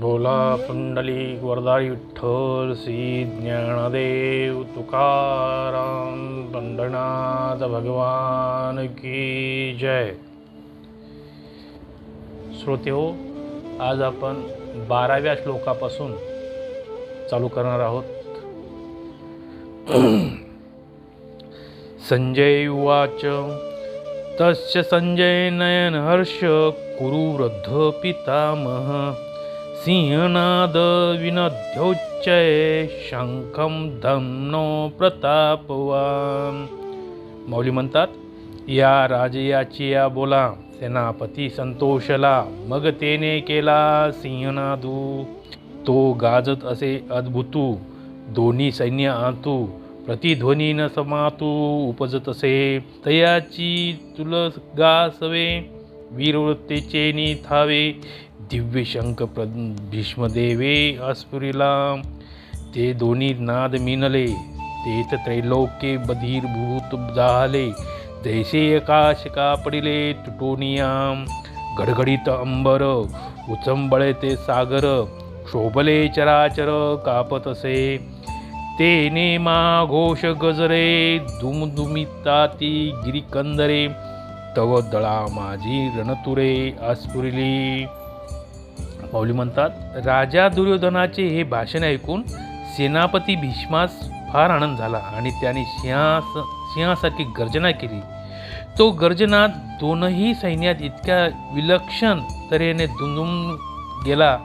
बोला पुंडली वरदारी विठ्ठल श्री ज्ञानदेव तुकाराम पंढरनाथ भगवान की जय. श्रोते हो आज आपण बाराव्या श्लोकापासून चालू करणार आहोत. संजय उवाच तस्य संजय नयन हर्ष कुरु वृद्ध पितामह. सिंहनाद विनद्योच्चय शंखम धमनो प्रतापवान। मौली म्हणतात या राजयाची या बोला सेनापती संतोषला मग तेने केला सिंहनादू। तो गाजत असे अद्भुतू दोन्ही सैन्य आतू प्रतिध्वनी न समातू उपजत असे। तयाची तुलस गासवे वीरवृत्तीचे निथावे दिव्य प्र भीष्मदेवे अस्फुरिला ते दोन्ही नाद मिनले तेथ त्रैलोक्ये बधीरभूत जाहले जैसे आकाश कापडिले तुटोनिया गडगडीत अंबर उचंबळे ते सागर शोभले चराचर कापत असे तेने मा घोष गजरे दुमदुमिताती गिरिकंदरे तव दळा माझी रणतुरे आस्फुरिली माऊली म्हणतात राजा दुर्योधनाचे हे भाषण ऐकून सेनापती भीष्मास फार आनंद झाला आणि त्याने सिंहास सिंहासारखी गर्जना केली. तो गर्जनात दोनही सैन्यात इतक्या विलक्षण तऱ्हेने दुमदुम गेला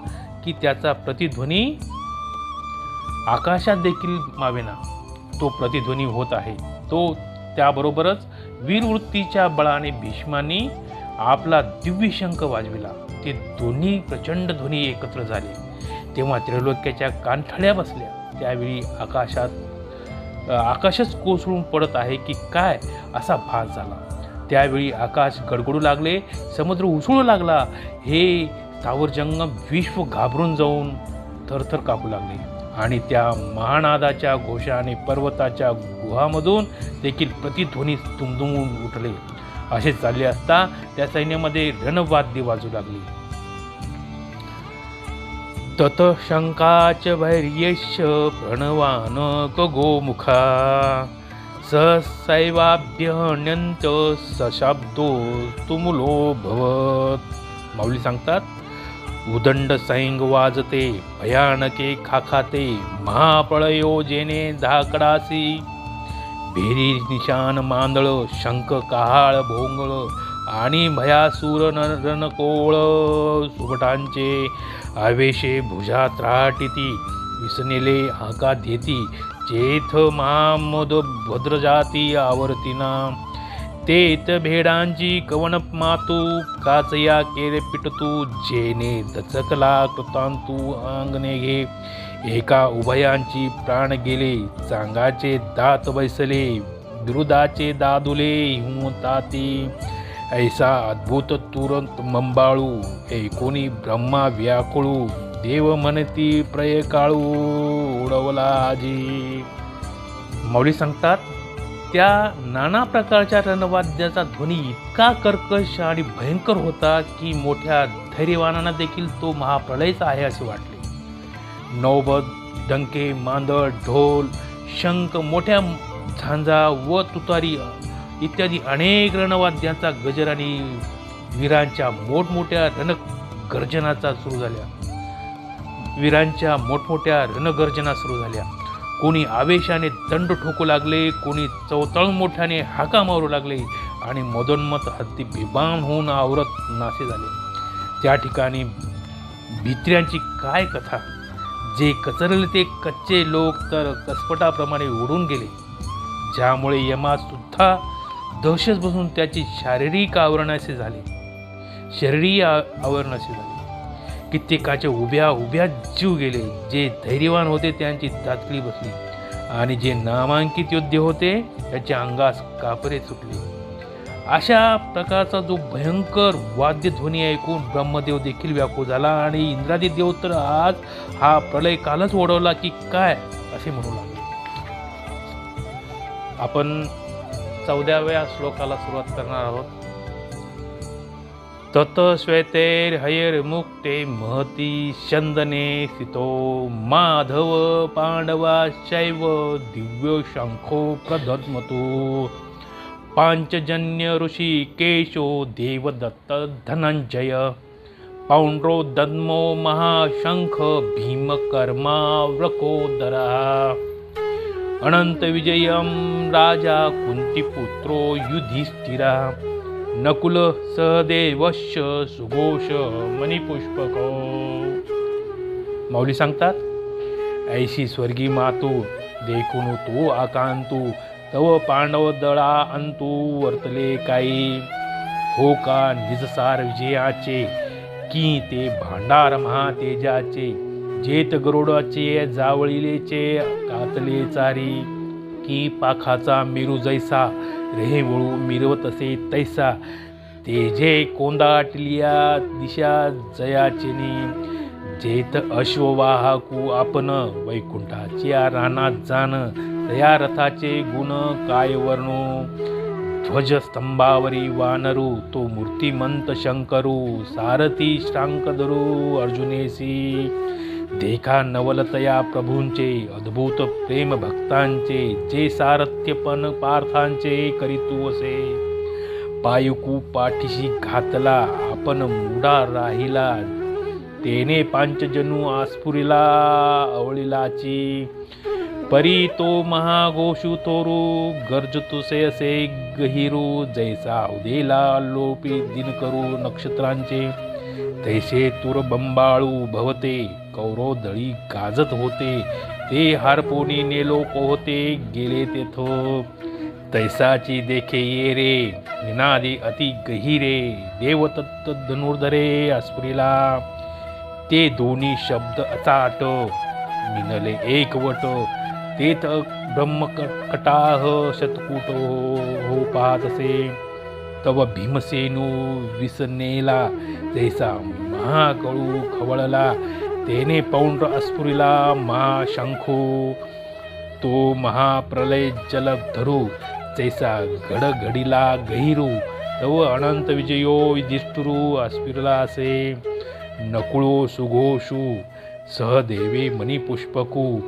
की त्याचा प्रतिध्वनी आकाशात देखील मावेना. तो प्रतिध्वनी होत आहे. तो त्याबरोबरच वीरवृत्तीच्या बळाने भीष्मांनी आपला दिव्यशंख वाजविला. ते दोन्ही प्रचंड ध्वनी एकत्र झाले. तेव्हा त्रिलोक्याच्या कानठळ्या बसल्या. त्यावेळी आकाशात आकाशच कोसळून पडत आहे की काय असा भास झाला. त्यावेळी आकाश गडगडू लागले समुद्र उसळू लागला. हे स्थावरजंग विश्व घाबरून जाऊन थरथर कापू लागले. आणि त्या महानादाच्या घोषाने पर्वताच्या गुहामधून देखील प्रतिध्वनी दुमदुमून उठले. असे चालले असता त्या सैन्यामध्ये रणवाद्य वाजू लागली. तत शंकाच भैर्यश प्रणवान गोमुखा. सहसैवाभ्यहण्यंत सशाब्दो तुमुलो भवत. माऊली सांगतात उदंड सैंग वाजते भयानके खाखाते महाप्रळयो जेने धाकडासी. भेरी निशान मांदळ शंख कहाळ भोंगळ आणि भयासूर न रणकोळ सुभटांचे आवेशे भुजा त्राटिती विसनेले हाका देती चेथ महामद भद्रजाती आवर्तिना. तेत भेडांची कवन मातू काचया केरे पिटतू जेने दचकला कृतांतू अंगणे घे. एका उभयांची प्राण गेले चांगाचे दात बैसले दुरुदाचे दादुले हिमताती ऐसा अद्भुत तुरंत मंबाळू एकोणी ब्रह्मा व्याकुळू देव म्हणती प्रय काळू उडवला आजी. मौली सांगतात त्या नाना प्रकारच्या रणवाद्याचा ध्वनी इतका कर्कश आणि भयंकर होता की मोठ्या धैर्यवानांना देखील तो महाप्रलयच आहे असे वाटले. नौबत डंके मांदळ ढोल शंख मोठ्या झांजा व तुतारी इत्यादी अनेक रणवाद्यांचा गजर आणि वीरांच्या मोठमोठ्या रणगर्जनाचा सुरू झाल्या. वीरांच्या मोठमोठ्या रणगर्जना सुरू झाल्या. कोणी आवेशाने दंड ठोकू लागले कोणी चौतळ मोठ्याने हाका मारू लागले आणि मदोन्मत हत्ती बेबान होऊन आवरत नासे झाले. त्या ठिकाणी भित्र्यांची काय कथा? जे कचरले ते कच्चे लोक तर कसपटाप्रमाणे उडून गेले. ज्यामुळे यमासुद्धा दहशत बसून त्याची शारीरिक आवरणाचे झाले. शरीरी आ- आवरणाचे झाले. कित्येकाच्या उभ्या उभ्या जीव गेले जे धैर्यवान होते त्यांची तातली बसली. आणि जे नामांकित योद्धे होते त्याच्या अंगास कापरे सुटले. अशा प्रकारचा जो भयंकर वाद्यध्वनी ऐकून ब्रह्मदेव देखील व्याकुळ झाला आणि इंद्रादी देव तर आज हा प्रलय कालच ओढवला की काय असे म्हणू लागले. आपण चौदाव्या श्लोकाला सुरुवात करणार आहोत. तत मुक्ते महती चंदने स्थितो माधव पांडवा शैव दिव्य शंखो प्रधत्मतो पांचजन्य ऋषी केशो देवदत्त धनंजय पौंड्रो दद्मो महाशंख भीमकर्मा व्रकोदरा अनन्तविजयं राजा कुन्तिपुत्रो युधिष्ठिरा। नकुल सहदेवश सुघोष मणिपुष्पक। माऊली सांगतात ऐशी स्वर्गी मातू देखून तू आकांतू तव पांडव दळा अंतू वर्तले काही हो का निजसार विजयाचे? की ते भांडार महातेजाचे? जेत गरुडाचे जावळीलेचे कातले चारी. की पाखाचा मिरू जैसा रे वळू मिरवत असे तैसा. तेजे कोंदाटलिया दिशा जयाचिनी. जेत अश्ववाहकू आपण वैकुंठाच्या रानात जाण या रथाचे गुण काय वर्णू? ध्वजस्तंभावरी वानरू तो मूर्तिमंत शंकरू सारथी श्रांकधरू अर्जुनेसी. देखा नवलतया प्रभूंचे अद्भुत प्रेम भक्तांचे जे सारथ्यपण पार्थांचे करीतू असे. पायुकू पाठीशी घातला आपण मुडा राहिला. तेने पांचजनू आस्फुरिला अवळीलाची. परी तो महाघोषू तोरू गरजतुसे असे गहिरू जैसा उदेला लोपी दिन करू नक्षत्रांचे. तैसे तुर बंबाळू भवते कौरोदळी गाजत होते ते हारपोनी नेलो पोहते गेले तेथो तैसाची देखे ये रे निनादे अति गहिरे देवतत्त धनुर्धरे अस्फुरीला ते दोन्ही शब्द अचाट मिनले एकवट तेथ ब्रह्मकटाह शतकूट हो पाहत असे तव भीमसेनू विसनेला जैसा महाकळू खवळला तेने पौंड अस्फुरीला महाशंखू तो महाप्रलय जलद धरू जैसा घडघडीला गहिरू। तव अनंत विजयो युधिष्ठिरू अस्फिरला असे नकुळो सुघोषू सहदेवे मणिपुष्पकू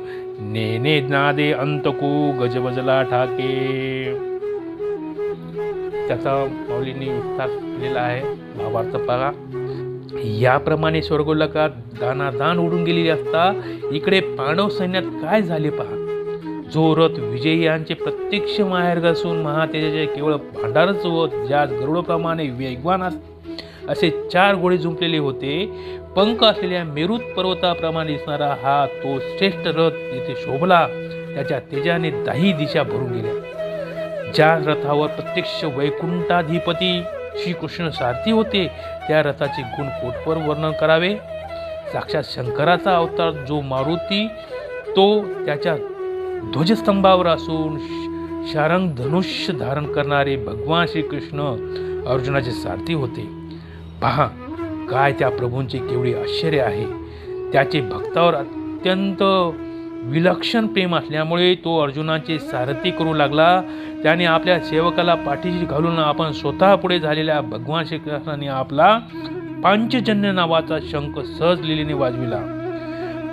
नेने नादे अंतकू गजबजला ठाके। त्याचा माऊलींनी विस्तार केलेला आहे भावार्थ पहा. याप्रमाणे स्वर्गोलकात दानादान उडून गेलेली असता इकडे पांडव सैन्यात काय झाले पहा? जो रथ विजयी यांचे प्रत्यक्ष माहेर असून महातेजाचे केवळ भांडारच होत ज्यात गरुडप्रमाणे वेगवान असते असे चार घोडे झुंपलेले होते. पंख असलेल्या मेरुत पर्वताप्रमाणे दिसणारा हा तो श्रेष्ठ रथ येथे शोभला. त्याच्या तेजाने दाही दिशा भरून गेल्या. ज्या रथावर प्रत्यक्ष वैकुंठाधिपती श्रीकृष्ण सारथी होते त्या रथाचे गुण कोटवर वर्णन करावे. साक्षात शंकराचा अवतार जो मारुती तो त्याच्या ध्वजस्तंभावर असून श- शारंग धनुष्य धारण करणारे भगवान श्रीकृष्ण अर्जुनाचे सारथी होते. पहा काय त्या प्रभूंचे केवढे आश्चर्य आहे. त्याचे भक्तावर अत्यंत विलक्षण प्रेम असल्यामुळे तो अर्जुनाचे सारथी करू लागला. त्याने आपल्या सेवकाला पाठीशी घालून आपण स्वतः पुढे झालेल्या भगवान श्रीकृष्णाने आपला पांचजन्य नावाचा शंख सहज लिलीने वाजविला.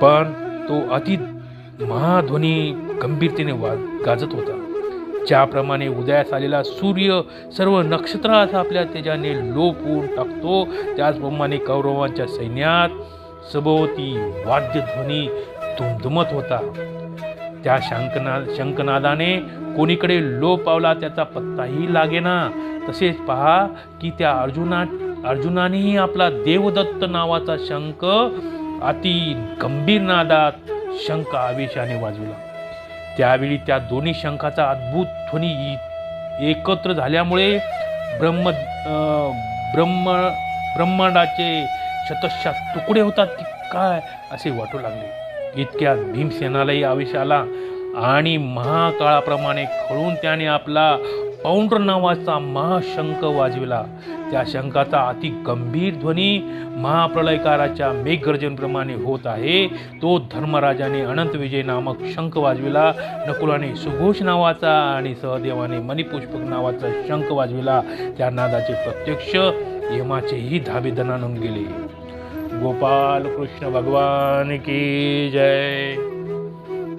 पण तो अति महाध्वनी गंभीरतेने वा गाजत होता. ज्याप्रमाणे उदयास आलेला सूर्य सर्व नक्षत्रास आपल्या तेजाने होऊन टाकतो. त्याचप्रमाणे कौरवांच्या सैन्यात सभोवती वाद्यध्वनी धुमधुमत होता. त्या शंकना शंखनादाने कोणीकडे लोप पावला त्याचा पत्ताही लागेना. तसेच पहा की त्या अर्जुना अर्जुनानेही आपला देवदत्त नावाचा शंख अति गंभीर नादात शंख आवेशाने वाजविला. त्यावेळी त्या दोन्ही शंखाचा अद्भुत ध्वनी एकत्र झाल्यामुळे ब्रह्म ब्रह्म ब्रह्मांडाचे शतशा तुकडे होतात की काय असे वाटू लागले. इतक्यात भीमसेनालाही आवेश आला आणि महाकाळाप्रमाणे खळून त्याने आपला पौंड्र नावाचा महाशंख वाजविला. त्या शंकाचा अति गंभीर ध्वनी महाप्रलयकाराच्या मेघगर्जनप्रमाणे होत आहे. तो धर्मराजाने अनंत विजय नामक शंख वाजविला. नकुलाने सुघोष नावाचा आणि सहदेवाने मणिपुष्पक नावाचा शंख वाजविला. त्या नादाचे प्रत्यक्ष यमाचेही धाबे दणानून गेले. गोपाल कृष्ण भगवान की जय.